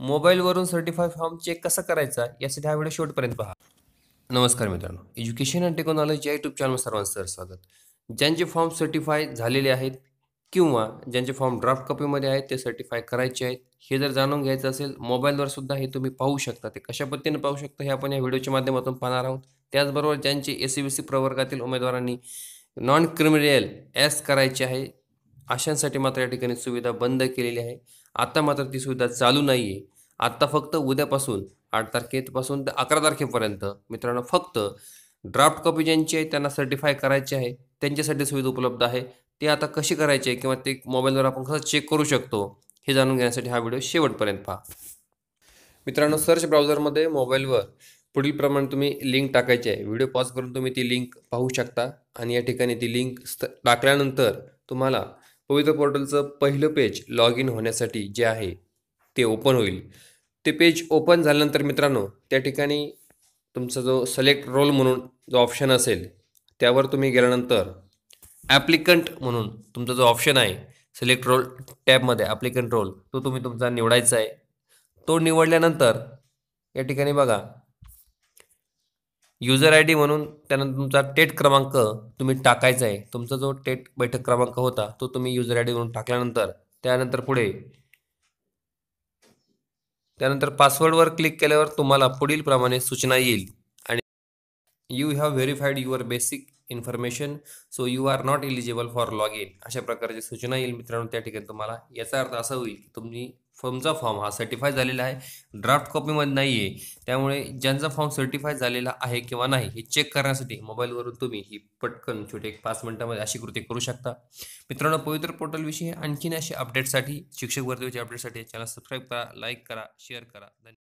मोबाईलवरून certify form check कसा करायचा यासाठी हा व्हिडिओ शेवटपर्यंत पहा. नमस्कार मित्रांनो. एज्युकेशन अँड टेक्नॉलॉजी या यूट्यूब चॅनल सर्वांचं सर स्वागत. ज्यांचे फॉर्म सर्टिफाय झालेले आहेत किंवा ज्यांचे फॉर्म ड्राफ्ट कॉपीमध्ये आहेत ते सर्टिफाय करायचे आहेत हे जर जाणून घ्यायचं असेल मोबाईलवर सुद्धा हे तुम्ही पाहू शकता. ते कशा पद्धतीने पाहू शकता हे आपण या व्हिडिओच्या माध्यमातून पाहणार आहोत. त्याचबरोबर ज्यांचे एस सी बी सी प्रवर्गातील उमेदवारांनी नॉन क्रिमिनल एस करायचे आहे अशांसाठी मात्र या ठिकाणी सुविधा बंद केलेली आहे. आता मात्र ती सुविधा चालू नाही आहे आत्ता फक्त उद्यापासून आठ तारखेपासून ते अकरा तारखेपर्यंत मित्रांनो फक्त ड्राफ्ट कॉपी ज्यांची आहे त्यांना सर्टिफाय करायची आहे. त्यांच्यासाठी सुविधा उपलब्ध आहे. ते आता कशी करायची आहे किंवा ते मोबाईलवर आपण कसं चेक करू शकतो हे जाणून घेण्यासाठी हा व्हिडिओ शेवटपर्यंत पहा. मित्रांनो सर्च ब्राउझरमध्ये मोबाईलवर पुढील प्रमाणे तुम्ही लिंक टाकायची आहे. व्हिडिओ पॉज करून तुम्ही ती लिंक पाहू शकता. आणि या ठिकाणी ती लिंक टाकल्यानंतर तुम्हाला पवित्र पोर्टलचं पहिलं पेज लॉग इन होण्यासाठी जे आहे ते ओपन होईल. ते पेज ओपन झाल्यानंतर मित्रांनो त्या ठिकाणी तुमचा जो सिलेक्ट रोल म्हणून जो ऑप्शन असेल त्यावर तुम्ही गेल्यानंतर ॲप्लिकंट म्हणून तुमचा जो ऑप्शन आहे सिलेक्ट रोल टॅबमध्ये ॲप्लिकंट रोल तो तुम्ही तुमचा निवडायचा आहे. तो निवडल्यानंतर या ठिकाणी बघा युजर आय डी म्हणून त्यानंतर तुमचा टेट क्रमांक तुम्ही टाकायचा आहे तुमचा जो टेट बैठक क्रमांक होता तो तुम्ही युजर आय डी म्हणून टाकल्यानंतर त्यानंतर पुढे त्यानंतर पासवर्डवर क्लिक केल्यावर तुम्हाला पुढील प्रमाणे सूचना येईल. आणि you have verified your basic information so you are not eligible for log in अशा प्रकारची सूचना येईल मित्रांनो त्या ठिकाणी तुम्हाला याचा अर्थ असा होईल की तुम्ही फॉर्मचा फॉर्म हा सर्टिफाय झालेला आहे. ड्राफ्ट कॉपीमध्ये नाही आहे त्यामुळे ज्यांचा फॉर्म सर्टिफाय झालेला आहे किंवा नाही हे चेक करण्यासाठी मोबाईलवरून तुम्ही ही पटकन छोटे एक पाच मिनिटामध्ये अशी कृती करू शकता. मित्रांनो पवित्र पोर्टलविषयी आणखीन अशा अपडेटसाठी शिक्षक वर्धेचे अपडेटसाठी चॅनल सबस्क्राईब करा लाईक करा शेअर करा. धन्यवाद.